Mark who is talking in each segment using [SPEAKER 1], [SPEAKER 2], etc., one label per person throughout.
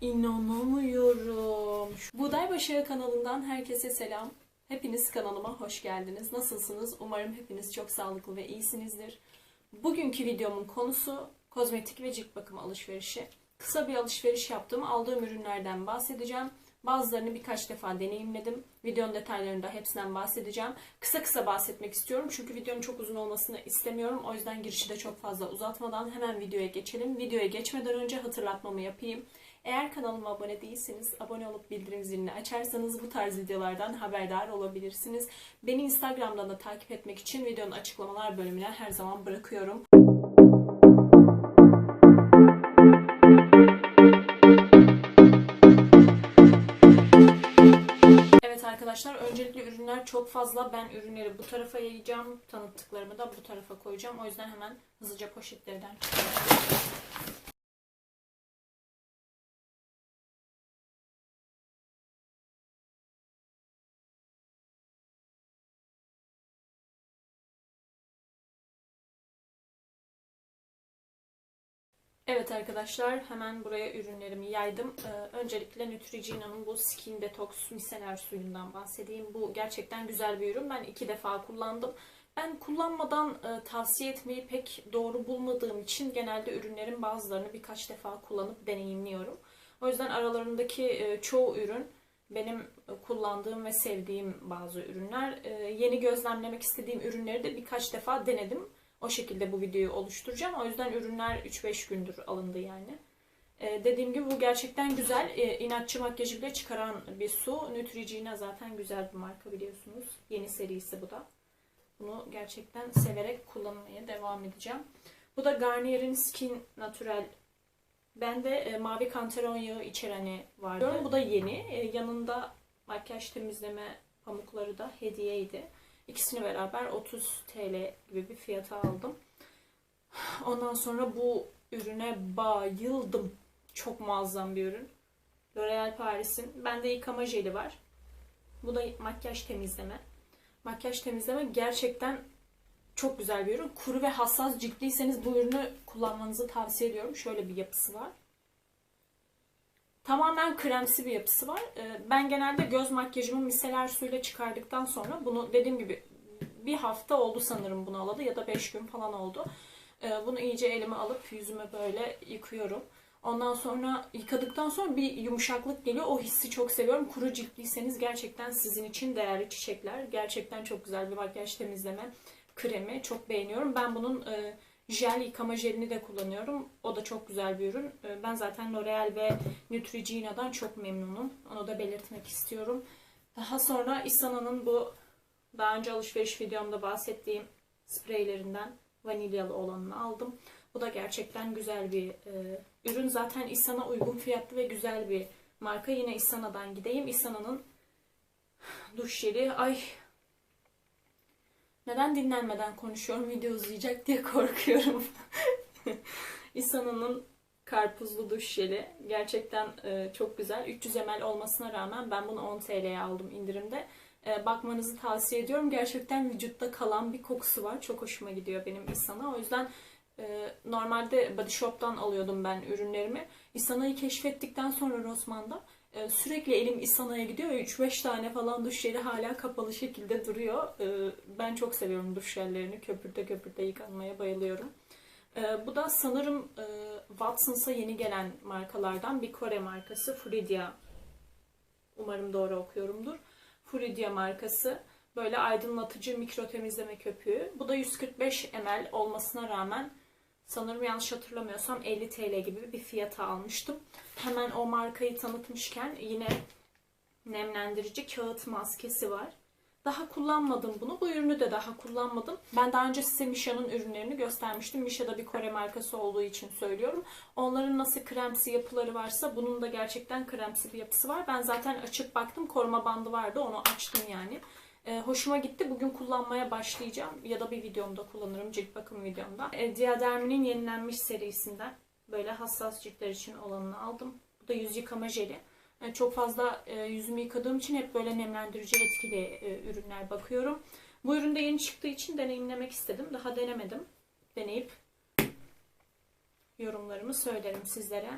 [SPEAKER 1] İnanamıyorum. Buğday Başarı kanalından herkese selam. Hepiniz kanalıma hoş geldiniz. Nasılsınız? Umarım hepiniz çok sağlıklı ve iyisinizdir. Bugünkü videomun konusu kozmetik ve cilt bakım alışverişi. Kısa bir alışveriş yaptım. Aldığım ürünlerden bahsedeceğim. Bazılarını birkaç defa deneyimledim. Videonun detaylarında hepsinden bahsedeceğim. Kısa kısa bahsetmek istiyorum. Çünkü videonun çok uzun olmasını istemiyorum. O yüzden girişi de çok fazla uzatmadan hemen videoya geçelim. Videoya geçmeden önce hatırlatmamı yapayım. Eğer kanalıma abone değilseniz abone olup bildirim zilini açarsanız bu tarz videolardan haberdar olabilirsiniz. Beni Instagram'dan da takip etmek için videonun açıklamalar bölümüne her zaman bırakıyorum. Arkadaşlar öncelikle ürünler çok fazla. Ben ürünleri bu tarafa yayacağım. Tanıttıklarımı da bu tarafa koyacağım. O yüzden hemen hızlıca poşetlerden çıkarıyorum. Evet arkadaşlar hemen buraya ürünlerimi yaydım. Ee, öncelikle Neutrogena'nın bu Skin Detox miseler suyundan bahsedeyim. Bu gerçekten güzel bir ürün. Ben iki defa kullandım. Ben kullanmadan e, tavsiye etmeyi pek doğru bulmadığım için genelde ürünlerin bazılarını birkaç defa kullanıp deneyimliyorum. O yüzden aralarındaki e, çoğu ürün benim e, kullandığım ve sevdiğim bazı ürünler. E, yeni gözlemlemek istediğim ürünleri de birkaç defa denedim. O şekilde bu videoyu oluşturacağım. O yüzden ürünler 3-5 gündür alındı yani. Ee, dediğim gibi bu gerçekten güzel. Ee, inatçı makyajı bile çıkaran bir su. Neutrogena zaten güzel bir marka biliyorsunuz. Yeni serisi bu da. Bunu gerçekten severek kullanmaya devam edeceğim. Bu da Garnier'in Skin Natural. Bende e, mavi kantaron yağı içereni vardı. Bu da yeni. E, yanında makyaj temizleme pamukları da hediyeydi. İkisini beraber 30 TL gibi bir fiyata aldım. Ondan sonra bu ürüne bayıldım. Çok muazzam bir ürün. L'Oreal Paris'in. Bende yıkama jeli var. Bu da makyaj temizleme. Makyaj temizleme gerçekten çok güzel bir ürün. Kuru ve hassas ciltliyseniz bu ürünü kullanmanızı tavsiye ediyorum. Şöyle bir yapısı var. Tamamen kremsi bir yapısı var. Ee, Ben genelde göz makyajımı miseler suyla çıkardıktan sonra bunu dediğim gibi bir hafta oldu sanırım bunu alalı ya da 5 gün falan oldu. Ee, Bunu iyice elime alıp yüzüme böyle yıkıyorum. Ondan sonra yıkadıktan sonra bir yumuşaklık geliyor. O hissi çok seviyorum. Kuru ciltliyseniz gerçekten sizin için değerli çiçekler. Gerçekten çok güzel bir makyaj temizleme kremi. Çok beğeniyorum. Ben bunun e, jel yıkama jelini de kullanıyorum. O da çok güzel bir ürün. E, Ben zaten L'Oreal ve Neutrogena'dan çok memnunum. Onu da belirtmek istiyorum. Daha sonra Isana'nın bu daha önce alışveriş videomda bahsettiğim spreylerinden vanilyalı olanını aldım. Bu da gerçekten güzel bir e, ürün. Zaten Isana uygun fiyatlı ve güzel bir marka. Yine Isana'dan gideyim. Isana'nın duş jeli. Ay neden dinlenmeden konuşuyorum? Video uzayacak diye korkuyorum. Isana'nın karpuzlu duş jeli. Gerçekten e, çok güzel. 300 ml olmasına rağmen ben bunu 10 TL'ye aldım indirimde. E, bakmanızı tavsiye ediyorum. Gerçekten vücutta kalan bir kokusu var. Çok hoşuma gidiyor benim Isana. O yüzden e, normalde Body Shop'tan alıyordum ben ürünlerimi. Isana'yı keşfettikten sonra Rossmann'da e, sürekli elim Isana'ya gidiyor ve 3-5 tane falan duş jeli hala kapalı şekilde duruyor. E, ben çok seviyorum duş jellerini. Köpürte köpürte yıkanmaya bayılıyorum. E, bu da sanırım e, Watsons'a yeni gelen markalardan bir Kore markası. Fridia. Umarım doğru okuyorumdur. Fridia markası. Böyle aydınlatıcı mikro temizleme köpüğü. Bu da 145 ml olmasına rağmen sanırım yanlış hatırlamıyorsam 50 TL gibi bir fiyata almıştım. Hemen o markayı tanıtmışken yine nemlendirici kağıt maskesi var. Daha kullanmadım bunu. Bu ürünü de daha kullanmadım. Ben daha önce size Misha'nın ürünlerini göstermiştim. Misha da bir Kore markası olduğu için söylüyorum. Onların nasıl kremsi yapıları varsa bunun da gerçekten kremsi bir yapısı var. Ben zaten açıp baktım. Koruma bandı vardı. Onu açtım yani. Ee, hoşuma gitti. Bugün kullanmaya başlayacağım. Ya da bir videomda kullanırım. Cilt bakım videomda. E, Diadermi'nin yenilenmiş serisinden böyle hassas ciltler için olanını aldım. Bu da yüz yıkama jeli. Yani çok fazla e, yüzümü yıkadığım için hep böyle nemlendirici etkili e, ürünler bakıyorum. Bu ürün de yeni çıktığı için deneyimlemek istedim. Daha denemedim. Deneyip yorumlarımı söylerim sizlere.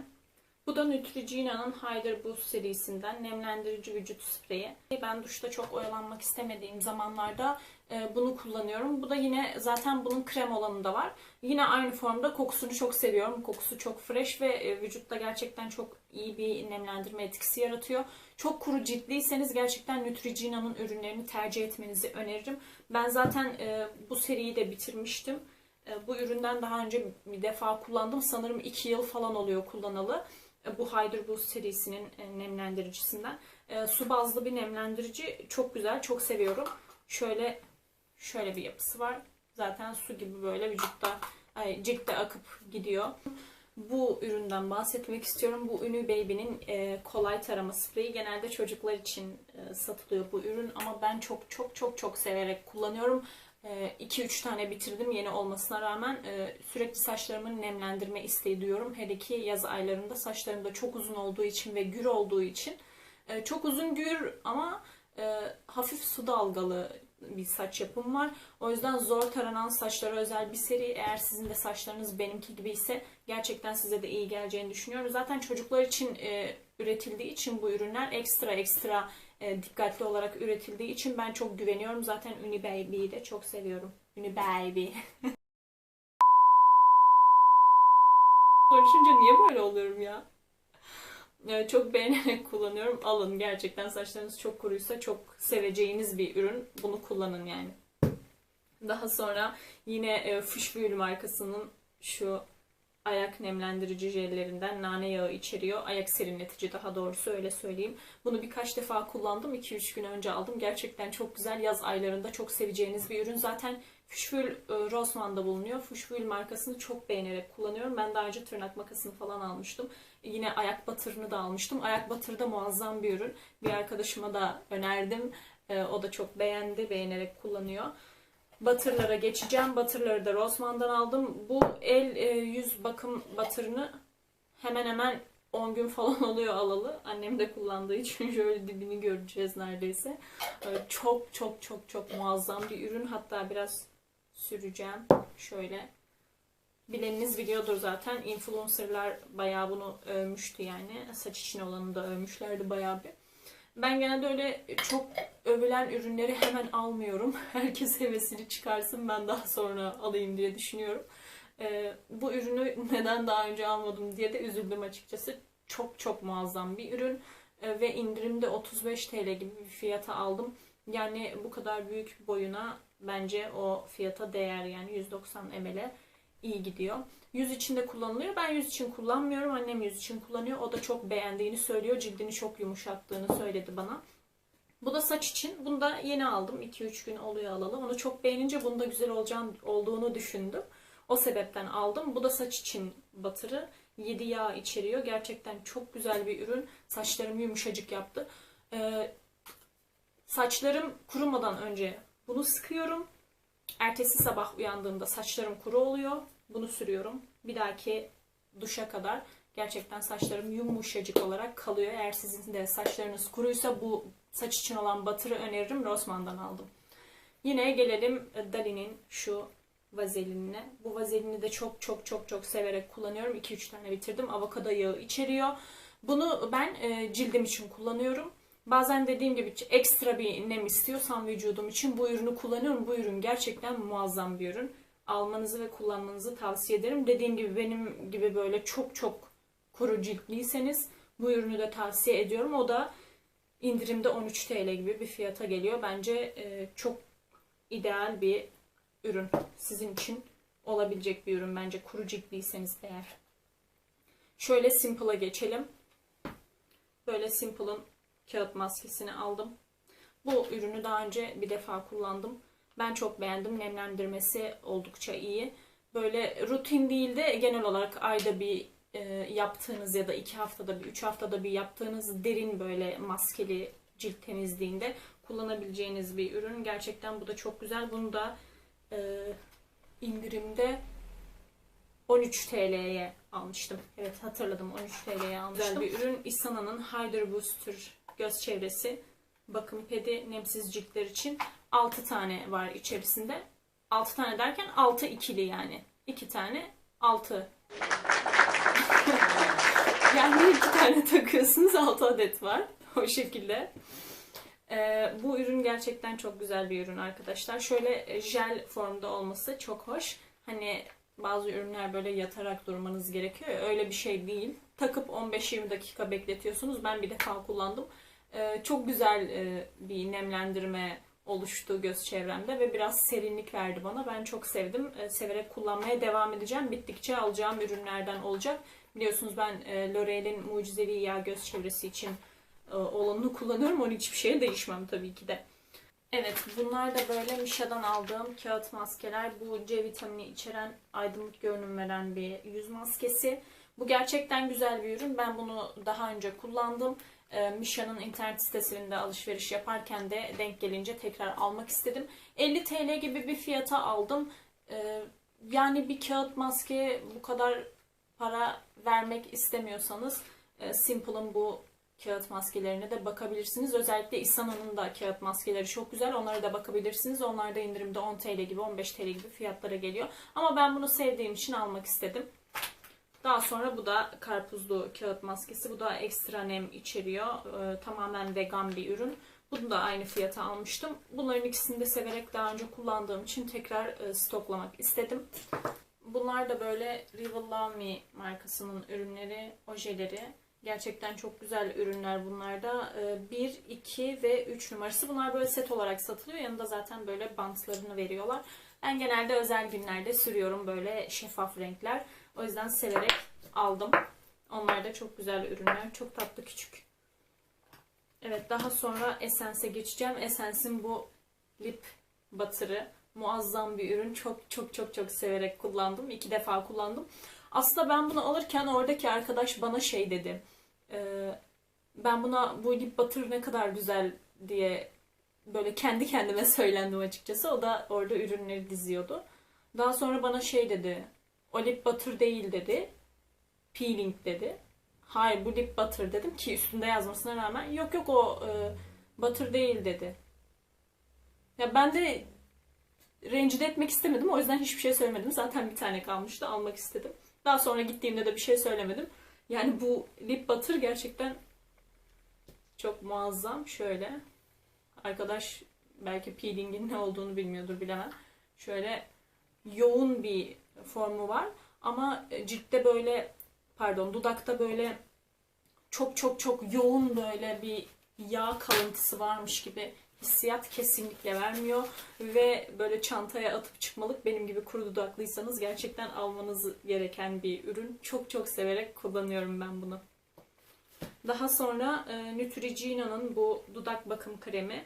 [SPEAKER 1] Bu da Neutrogena'nın Hyder Boost serisinden nemlendirici vücut spreyi. Ben duşta çok oyalanmak istemediğim zamanlarda e, bunu kullanıyorum. Bu da yine zaten bunun krem olanı da var. Yine aynı formda kokusunu çok seviyorum. Kokusu çok fresh ve e, vücutta gerçekten çok iyi bir nemlendirme etkisi yaratıyor. Çok kuru ciltliyseniz gerçekten Neutrogena'nın ürünlerini tercih etmenizi öneririm. Ben zaten e, bu seriyi de bitirmiştim. Bu üründen daha önce bir defa kullandım. Sanırım 2 yıl falan oluyor kullanalı. E, bu Hyder Boost serisinin e, nemlendiricisinden. E, su bazlı bir nemlendirici. Çok güzel, çok seviyorum. Şöyle şöyle bir yapısı var. Zaten su gibi böyle vücutta, ciltte akıp gidiyor. Bu üründen bahsetmek istiyorum. Bu Ünü Baby'nin kolay tarama spreyi. Genelde çocuklar için satılıyor bu ürün ama ben çok çok çok çok severek kullanıyorum. 2-3 tane bitirdim yeni olmasına rağmen e, sürekli saçlarımı nemlendirme isteği duyuyorum. Hele ki yaz aylarında saçlarım da çok uzun olduğu için ve gür olduğu için. E, çok uzun gür ama e, hafif su dalgalı bir saç yapım var. O yüzden zor taranan saçlara özel bir seri. Eğer sizin de saçlarınız benimki gibi ise gerçekten size de iyi geleceğini düşünüyorum. Zaten çocuklar için e, üretildiği için bu ürünler ekstra ekstra e, dikkatli olarak üretildiği için ben çok güveniyorum. Zaten Uni Baby'yi de çok seviyorum. Uni Baby. Konuşunca niye böyle oluyorum ya? Evet, çok beğenerek kullanıyorum. Alın gerçekten saçlarınız çok kuruysa çok seveceğiniz bir ürün. Bunu kullanın yani. Daha sonra yine e, Fishwheel markasının şu ayak nemlendirici jellerinden nane yağı içeriyor. Ayak serinletici daha doğrusu öyle söyleyeyim. Bunu birkaç defa kullandım. 2-3 gün önce aldım. Gerçekten çok güzel. Yaz aylarında çok seveceğiniz bir ürün. Zaten Fishwheel e, Rossmann'da bulunuyor. Fishwheel markasını çok beğenerek kullanıyorum. Ben daha önce tırnak makasını falan almıştım. Yine ayak batırını da almıştım. Ayak batırı da muazzam bir ürün. Bir arkadaşıma da önerdim. E, o da çok beğendi. Beğenerek kullanıyor. Batırlara geçeceğim. Batırları da Rossmann'dan aldım. Bu el e, yüz bakım batırını hemen hemen 10 gün falan oluyor alalı. Annem de kullandığı için şöyle dibini göreceğiz neredeyse. E, çok çok çok çok muazzam bir ürün. Hatta biraz süreceğim. Şöyle. Bileniniz biliyordur zaten. Influencerlar bayağı bunu övmüştü yani. Saç için olanı da övmüşlerdi bayağı bir. Ben genelde öyle çok övülen ürünleri hemen almıyorum. Herkes hevesini çıkarsın ben daha sonra alayım diye düşünüyorum. Ee, bu ürünü neden daha önce almadım diye de üzüldüm açıkçası. Çok çok muazzam bir ürün ee, ve indirimde 35 TL gibi bir fiyata aldım. Yani bu kadar büyük boyuna bence o fiyata değer yani 190 ml'e iyi gidiyor. Yüz için de kullanılıyor. Ben yüz için kullanmıyorum. Annem yüz için kullanıyor. O da çok beğendiğini söylüyor. Cildini çok yumuşattığını söyledi bana. Bu da saç için. Bunu da yeni aldım. 2-3 gün oluyor alalı. Onu çok beğenince bunda güzel olacağını, olduğunu düşündüm. O sebepten aldım. Bu da saç için batırı. 7 yağ içeriyor. Gerçekten çok güzel bir ürün. Saçlarımı yumuşacık yaptı. Ee, saçlarım kurumadan önce bunu sıkıyorum. Ertesi sabah uyandığımda saçlarım kuru oluyor. Bunu sürüyorum. Bir dahaki duşa kadar gerçekten saçlarım yumuşacık olarak kalıyor. Eğer sizin de saçlarınız kuruysa bu saç için olan batırı öneririm. Rossmann'dan aldım. Yine gelelim Dali'nin şu vazelinine. Bu vazelini de çok çok çok çok severek kullanıyorum. 2-3 tane bitirdim. Avokado yağı içeriyor. Bunu ben e, cildim için kullanıyorum. Bazen dediğim gibi ekstra bir nem istiyorsam vücudum için bu ürünü kullanıyorum. Bu ürün gerçekten muazzam bir ürün. Almanızı ve kullanmanızı tavsiye ederim. Dediğim gibi benim gibi böyle çok çok kuru ciltliyseniz bu ürünü de tavsiye ediyorum. O da indirimde 13 TL gibi bir fiyata geliyor. Bence e, çok ideal bir ürün. Sizin için olabilecek bir ürün bence kuru ciltliyseniz eğer. Şöyle Simple'a geçelim. Böyle Simple'ın kağıt maskesini aldım. Bu ürünü daha önce bir defa kullandım. Ben çok beğendim. Nemlendirmesi oldukça iyi. Böyle rutin değil de genel olarak ayda bir e, yaptığınız ya da iki haftada bir, üç haftada bir yaptığınız derin böyle maskeli cilt temizliğinde kullanabileceğiniz bir ürün. Gerçekten bu da çok güzel. Bunu da e, indirimde 13 TL'ye almıştım. Evet hatırladım 13 TL'ye almıştım. Güzel bir ürün. Isana'nın Hydra Booster göz çevresi bakım pedi nemsiz ciltler için 6 tane var içerisinde. 6 tane derken 6 ikili yani. 2 tane 6. Yani iki tane takıyorsunuz 6 adet var. O şekilde. Ee, bu ürün gerçekten çok güzel bir ürün arkadaşlar. Şöyle e, jel formda olması çok hoş. Hani bazı ürünler böyle yatarak durmanız gerekiyor öyle bir şey değil. Takıp 15-20 dakika bekletiyorsunuz. Ben bir defa kullandım. Ee, çok güzel e, bir nemlendirme oluştu göz çevremde ve biraz serinlik verdi bana. Ben çok sevdim. Ee, severek kullanmaya devam edeceğim. Bittikçe alacağım ürünlerden olacak. Biliyorsunuz ben e, L'Oreal'in mucizevi yağ göz çevresi için e, olanını kullanıyorum. Onun hiçbir şeye değişmem tabii ki de. Evet bunlar da böyle Misha'dan aldığım kağıt maskeler. Bu C vitamini içeren aydınlık görünüm veren bir yüz maskesi. Bu gerçekten güzel bir ürün. Ben bunu daha önce kullandım. E, Misha'nın internet sitesinde alışveriş yaparken de denk gelince tekrar almak istedim. 50 TL gibi bir fiyata aldım. E, yani bir kağıt maske bu kadar para vermek istemiyorsanız e, Simple'ın bu kağıt maskelerine de bakabilirsiniz. Özellikle Isana'nın da kağıt maskeleri çok güzel. Onlara da bakabilirsiniz. Onlar da indirimde 10 TL gibi 15 TL gibi fiyatlara geliyor. Ama ben bunu sevdiğim için almak istedim. Daha sonra bu da karpuzlu kağıt maskesi. Bu da ekstra nem içeriyor. Ee, tamamen vegan bir ürün. Bunu da aynı fiyata almıştım. Bunların ikisini de severek daha önce kullandığım için tekrar e, stoklamak istedim. Bunlar da böyle Rival Love Me markasının ürünleri, ojeleri. Gerçekten çok güzel ürünler bunlar da. 1, 2 ve 3 numarası. Bunlar böyle set olarak satılıyor. Yanında zaten böyle bantlarını veriyorlar. Ben genelde özel günlerde sürüyorum böyle şeffaf renkler. O yüzden severek aldım. Onlar da çok güzel ürünler. Çok tatlı küçük. Evet daha sonra Essence'e geçeceğim. Essence'in bu lip batırı muazzam bir ürün. Çok çok çok çok severek kullandım. İki defa kullandım. Aslında ben bunu alırken oradaki arkadaş bana şey dedi. E, ben buna bu lip butter ne kadar güzel diye böyle kendi kendime söylendim açıkçası. O da orada ürünleri diziyordu. Daha sonra bana şey dedi. O lip butter değil dedi. Peeling dedi. Hayır bu lip butter dedim ki üstünde yazmasına rağmen yok yok o e, butter değil dedi. Ya ben de rencide etmek istemedim. O yüzden hiçbir şey söylemedim. Zaten bir tane kalmıştı. Almak istedim. Daha sonra gittiğimde de bir şey söylemedim. Yani bu lip butter gerçekten çok muazzam. Şöyle arkadaş belki peelingin ne olduğunu bilmiyordur bilemem. Şöyle yoğun bir formu var. Ama ciltte böyle pardon dudakta böyle çok çok çok yoğun böyle bir yağ kalıntısı varmış gibi hissiyat kesinlikle vermiyor. Ve böyle çantaya atıp çıkmalık benim gibi kuru dudaklıysanız gerçekten almanız gereken bir ürün. Çok çok severek kullanıyorum ben bunu. Daha sonra e, Neutrogena'nın bu dudak bakım kremi.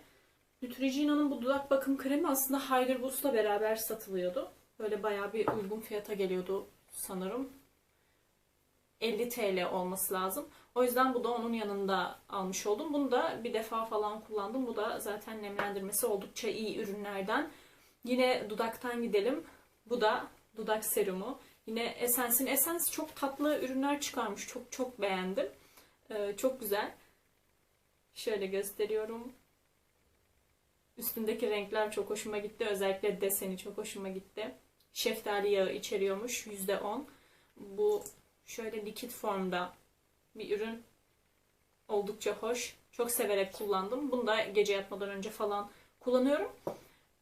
[SPEAKER 1] Neutrogena'nın bu dudak bakım kremi aslında Hyder Boost'la beraber satılıyordu. Böyle bayağı bir uygun fiyata geliyordu sanırım. 50 TL olması lazım. O yüzden bu da onun yanında almış oldum. Bunu da bir defa falan kullandım. Bu da zaten nemlendirmesi oldukça iyi ürünlerden. Yine dudaktan gidelim. Bu da dudak serumu. Yine Essence'in Essence çok tatlı ürünler çıkarmış. Çok çok beğendim. Ee, çok güzel. Şöyle gösteriyorum. Üstündeki renkler çok hoşuma gitti. Özellikle deseni çok hoşuma gitti. Şeftali yağı içeriyormuş. %10. Bu şöyle likit formda bir ürün. Oldukça hoş. Çok severek kullandım. Bunu da gece yatmadan önce falan kullanıyorum.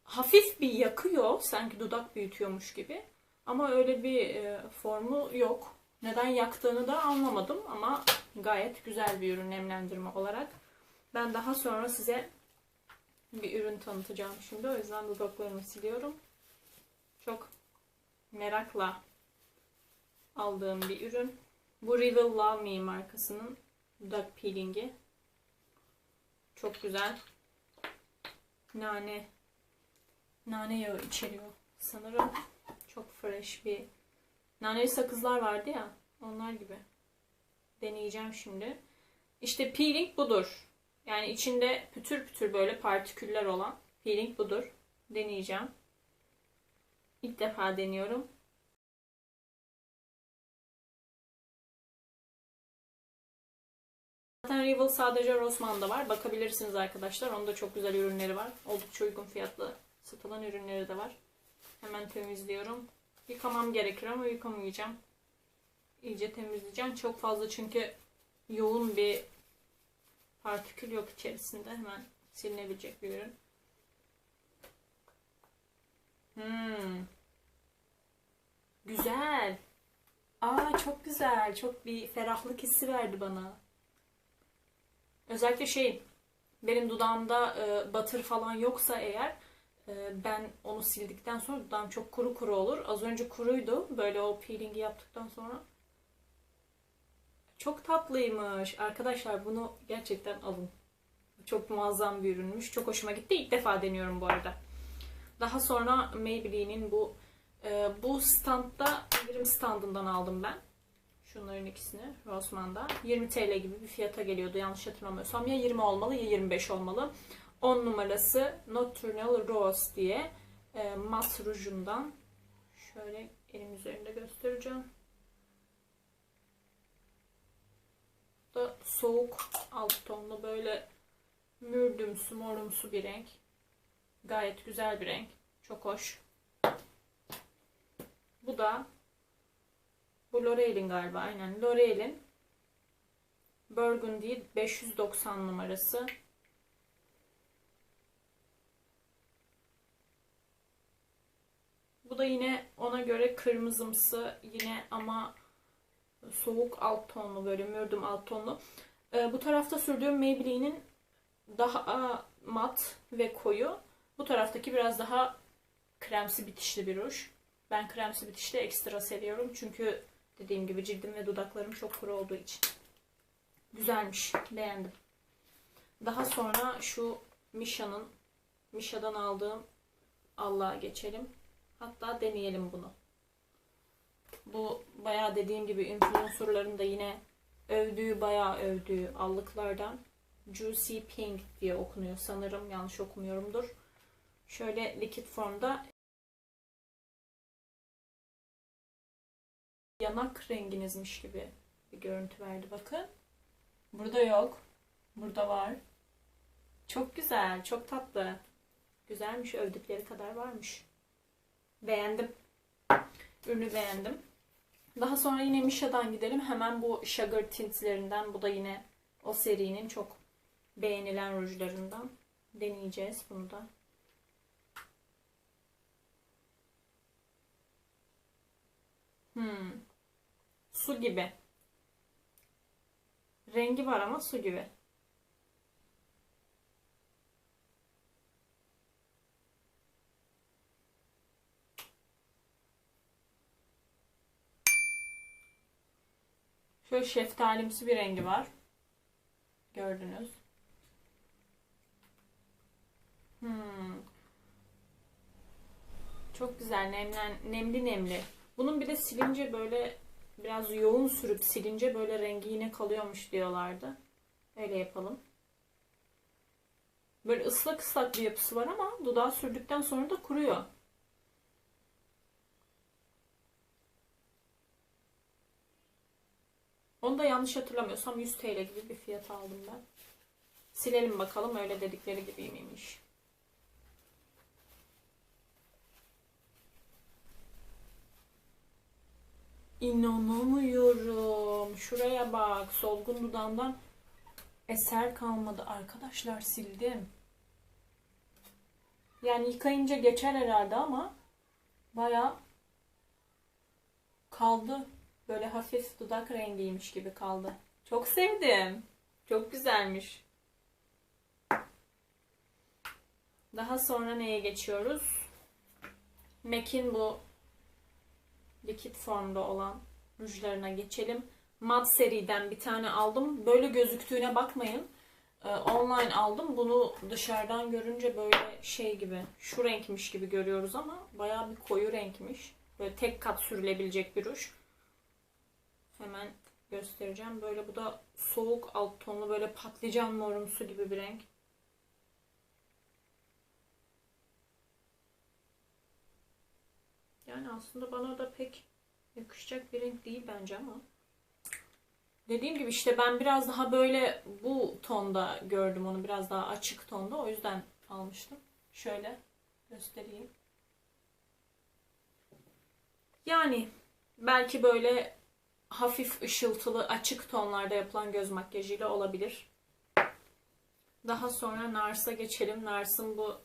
[SPEAKER 1] Hafif bir yakıyor. Sanki dudak büyütüyormuş gibi. Ama öyle bir e, formu yok. Neden yaktığını da anlamadım ama gayet güzel bir ürün nemlendirme olarak. Ben daha sonra size bir ürün tanıtacağım şimdi. O yüzden dudaklarımı siliyorum. Çok merakla aldığım bir ürün. Bu Rival Love Me markasının dudak peelingi. Çok güzel. Nane nane yağı içeriyor sanırım. Çok fresh bir naneli sakızlar vardı ya onlar gibi. Deneyeceğim şimdi. İşte peeling budur. Yani içinde pütür pütür böyle partiküller olan peeling budur. Deneyeceğim. İlk defa deniyorum. Zaten Rival sadece Rossmann'da var. Bakabilirsiniz arkadaşlar. Onun da çok güzel ürünleri var. Oldukça uygun fiyatlı satılan ürünleri de var. Hemen temizliyorum. Yıkamam gerekir ama yıkamayacağım. iyice temizleyeceğim. Çok fazla çünkü yoğun bir partikül yok içerisinde. Hemen silinebilecek bir ürün. Hmm. Güzel. Aa çok güzel. Çok bir ferahlık hissi verdi bana. Özellikle şey benim dudağımda e, batır falan yoksa eğer e, ben onu sildikten sonra dudağım çok kuru kuru olur. Az önce kuruydu. Böyle o peelingi yaptıktan sonra. Çok tatlıymış. Arkadaşlar bunu gerçekten alın. Çok muazzam bir ürünmüş. Çok hoşuma gitti. İlk defa deniyorum bu arada. Daha sonra Maybelline'in bu e, bu standda indirim standından aldım ben. Şunların ikisini Rossmann'da. 20 TL gibi bir fiyata geliyordu yanlış hatırlamıyorsam. Ya 20 olmalı ya 25 olmalı. 10 numarası Nocturnal Rose diye e, mat rujundan. Şöyle elim üzerinde göstereceğim. Da soğuk alt tonlu böyle mürdümsü morumsu bir renk. Gayet güzel bir renk. Çok hoş. Bu da bu L'Oreal'in galiba aynen. L'Oreal'in Burgundy 590 numarası. Bu da yine ona göre kırmızımsı yine ama soğuk alt tonlu böyle mürdüm alt tonlu. Ee, bu tarafta sürdüğüm Maybelline'in daha mat ve koyu. Bu taraftaki biraz daha kremsi bitişli bir ruj. Ben kremsi bitişli ekstra seviyorum. Çünkü dediğim gibi cildim ve dudaklarım çok kuru olduğu için. Güzelmiş. Beğendim. Daha sonra şu Misha'nın Misha'dan aldığım Allah'a geçelim. Hatta deneyelim bunu. Bu bayağı dediğim gibi influencerların da yine övdüğü bayağı övdüğü allıklardan Juicy Pink diye okunuyor sanırım. Yanlış okumuyorumdur. Şöyle likit formda yanak renginizmiş gibi bir görüntü verdi bakın. Burada yok. Burada var. Çok güzel, çok tatlı. Güzelmiş, övdükleri kadar varmış. Beğendim. Ürünü beğendim. Daha sonra yine Misha'dan gidelim. Hemen bu Sugar Tintlerinden. Bu da yine o serinin çok beğenilen rujlarından. Deneyeceğiz bunu da. Hmm. Su gibi. Rengi var ama su gibi. Şöyle şeftalimsi bir rengi var. Gördünüz. Hmm. Çok güzel nemlen, nemli nemli. Bunun bir de silince böyle biraz yoğun sürüp silince böyle rengi yine kalıyormuş diyorlardı. Öyle yapalım. Böyle ıslak ıslak bir yapısı var ama dudağa sürdükten sonra da kuruyor. Onu da yanlış hatırlamıyorsam 100 TL gibi bir fiyat aldım ben. Silelim bakalım öyle dedikleri gibi miymiş. İnanamıyorum. Şuraya bak. Solgun dudağımdan eser kalmadı. Arkadaşlar sildim. Yani yıkayınca geçer herhalde ama baya kaldı. Böyle hafif dudak rengiymiş gibi kaldı. Çok sevdim. Çok güzelmiş. Daha sonra neye geçiyoruz? MAC'in bu likit formda olan rujlarına geçelim. Mat seriden bir tane aldım. Böyle gözüktüğüne bakmayın. Ee, online aldım. Bunu dışarıdan görünce böyle şey gibi, şu renkmiş gibi görüyoruz ama bayağı bir koyu renkmiş. Böyle tek kat sürülebilecek bir ruj. Hemen göstereceğim. Böyle bu da soğuk alt tonlu böyle patlıcan morumsu gibi bir renk. Yani aslında bana da pek yakışacak bir renk değil bence ama. Dediğim gibi işte ben biraz daha böyle bu tonda gördüm onu. Biraz daha açık tonda. O yüzden almıştım. Şöyle göstereyim. Yani belki böyle hafif ışıltılı açık tonlarda yapılan göz makyajıyla olabilir. Daha sonra Nars'a geçelim. Nars'ın bu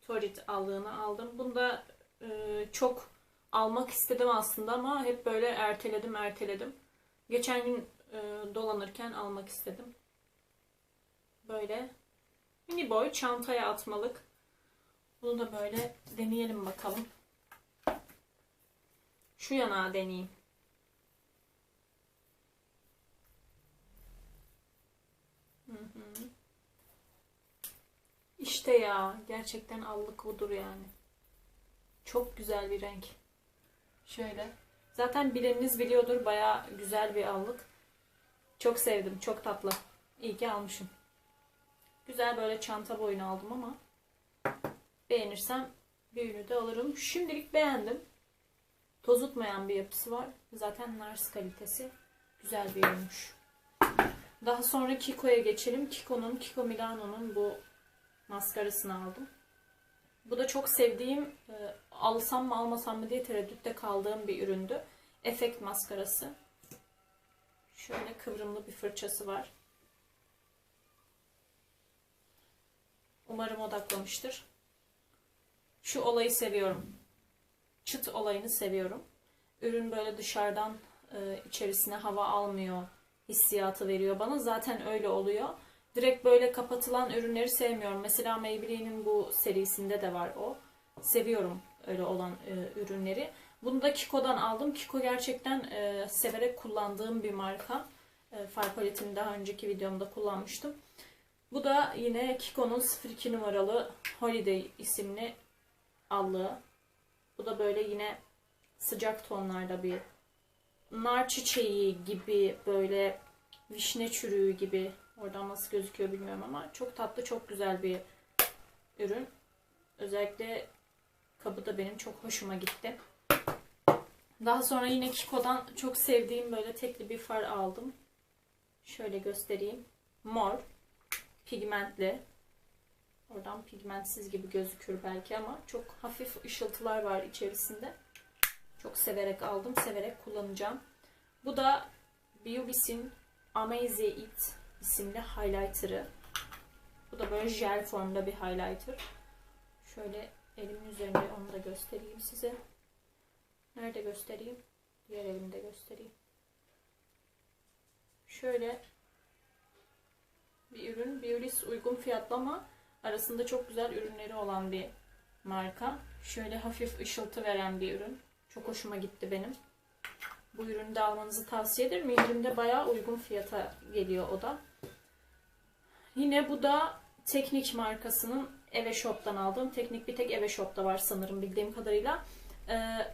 [SPEAKER 1] Torit allığını aldım. Bunu da e, çok almak istedim aslında ama hep böyle erteledim erteledim. Geçen gün e, dolanırken almak istedim. Böyle mini boy çantaya atmalık. Bunu da böyle deneyelim bakalım. Şu yanağı deneyeyim. İşte ya gerçekten allık budur yani. Çok güzel bir renk. Şöyle. Zaten bileniniz biliyordur baya güzel bir allık. Çok sevdim. Çok tatlı. İyi ki almışım. Güzel böyle çanta boyunu aldım ama beğenirsem büyüğünü de alırım. Şimdilik beğendim. Tozutmayan bir yapısı var. Zaten Nars kalitesi güzel bir ürünmüş. Daha sonra Kiko'ya geçelim. Kiko'nun, Kiko Milano'nun bu maskarasını aldım. Bu da çok sevdiğim, alsam mı almasam mı diye tereddütte kaldığım bir üründü. Efekt maskarası. Şöyle kıvrımlı bir fırçası var. Umarım odaklamıştır. Şu olayı seviyorum. Çıt olayını seviyorum. Ürün böyle dışarıdan e, içerisine hava almıyor hissiyatı veriyor bana. Zaten öyle oluyor. Direkt böyle kapatılan ürünleri sevmiyorum. Mesela Maybelline'in bu serisinde de var o. Seviyorum öyle olan e, ürünleri. Bunu da Kiko'dan aldım. Kiko gerçekten e, severek kullandığım bir marka. E, far paletini daha önceki videomda kullanmıştım. Bu da yine Kiko'nun 02 numaralı Holiday isimli allığı. Bu da böyle yine sıcak tonlarda bir nar çiçeği gibi böyle vişne çürüğü gibi oradan nasıl gözüküyor bilmiyorum ama çok tatlı çok güzel bir ürün. Özellikle kabı da benim çok hoşuma gitti. Daha sonra yine Kiko'dan çok sevdiğim böyle tekli bir far aldım. Şöyle göstereyim. Mor. Pigmentli. Oradan pigmentsiz gibi gözükür belki ama çok hafif ışıltılar var içerisinde. Çok severek aldım. Severek kullanacağım. Bu da Biobis'in Amaze It isimli highlighter'ı. Bu da böyle jel formda bir highlighter. Şöyle elimin üzerinde onu da göstereyim size. Nerede göstereyim? Diğer elimde göstereyim. Şöyle bir ürün. Biolis uygun fiyatlı ama arasında çok güzel ürünleri olan bir marka. Şöyle hafif ışıltı veren bir ürün. Çok hoşuma gitti benim. Bu ürünü de almanızı tavsiye ederim. İndirimde bayağı uygun fiyata geliyor o da. Yine bu da Teknik markasının Eve Shop'tan aldığım. Teknik bir tek Eve Shop'ta var sanırım bildiğim kadarıyla. Ee,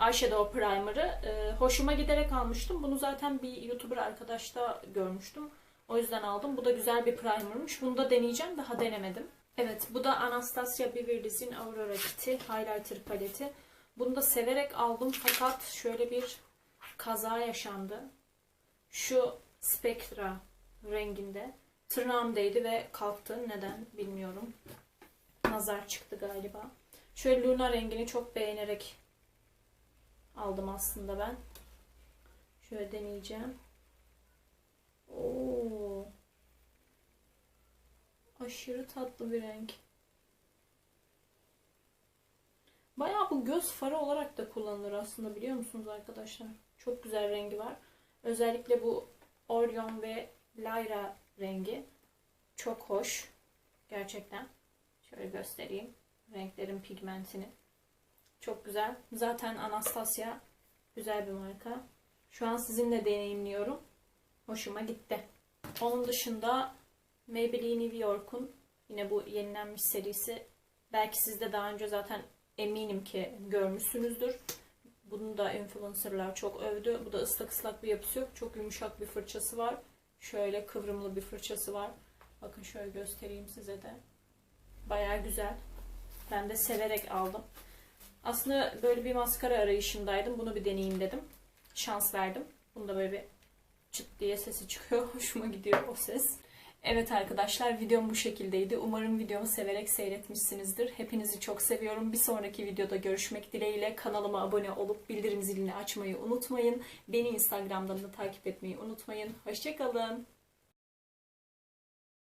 [SPEAKER 1] Eyeshadow Primer'ı e, hoşuma giderek almıştım. Bunu zaten bir YouTuber arkadaşta görmüştüm. O yüzden aldım. Bu da güzel bir primermış. Bunu da deneyeceğim. Daha denemedim. Evet bu da Anastasia Beverly's'in Aurora Kitty Highlighter paleti. Bunu da severek aldım fakat şöyle bir kaza yaşandı. Şu Spectra renginde. Tırnağım değdi ve kalktı. Neden bilmiyorum. Nazar çıktı galiba. Şöyle Luna rengini çok beğenerek aldım aslında ben. Şöyle deneyeceğim. Oo. Aşırı tatlı bir renk. Bayağı bu göz farı olarak da kullanılır aslında biliyor musunuz arkadaşlar? Çok güzel rengi var. Özellikle bu Orion ve Lyra rengi çok hoş. Gerçekten. Şöyle göstereyim. Renklerin pigmentini. Çok güzel. Zaten Anastasia güzel bir marka. Şu an sizinle deneyimliyorum. Hoşuma gitti. Onun dışında Maybelline New York'un yine bu yenilenmiş serisi. Belki siz de daha önce zaten eminim ki görmüşsünüzdür. Bunu da influencerlar çok övdü. Bu da ıslak ıslak bir yapısı yok. Çok yumuşak bir fırçası var. Şöyle kıvrımlı bir fırçası var. Bakın şöyle göstereyim size de. Baya güzel. Ben de severek aldım. Aslında böyle bir maskara arayışındaydım. Bunu bir deneyeyim dedim. Şans verdim. Bunu da böyle bir çıt diye sesi çıkıyor. Hoşuma gidiyor o ses. Evet arkadaşlar videom bu şekildeydi. Umarım videomu severek seyretmişsinizdir. Hepinizi çok seviyorum. Bir sonraki videoda görüşmek dileğiyle. Kanalıma abone olup bildirim zilini açmayı unutmayın. Beni Instagram'dan da takip etmeyi unutmayın. Hoşçakalın.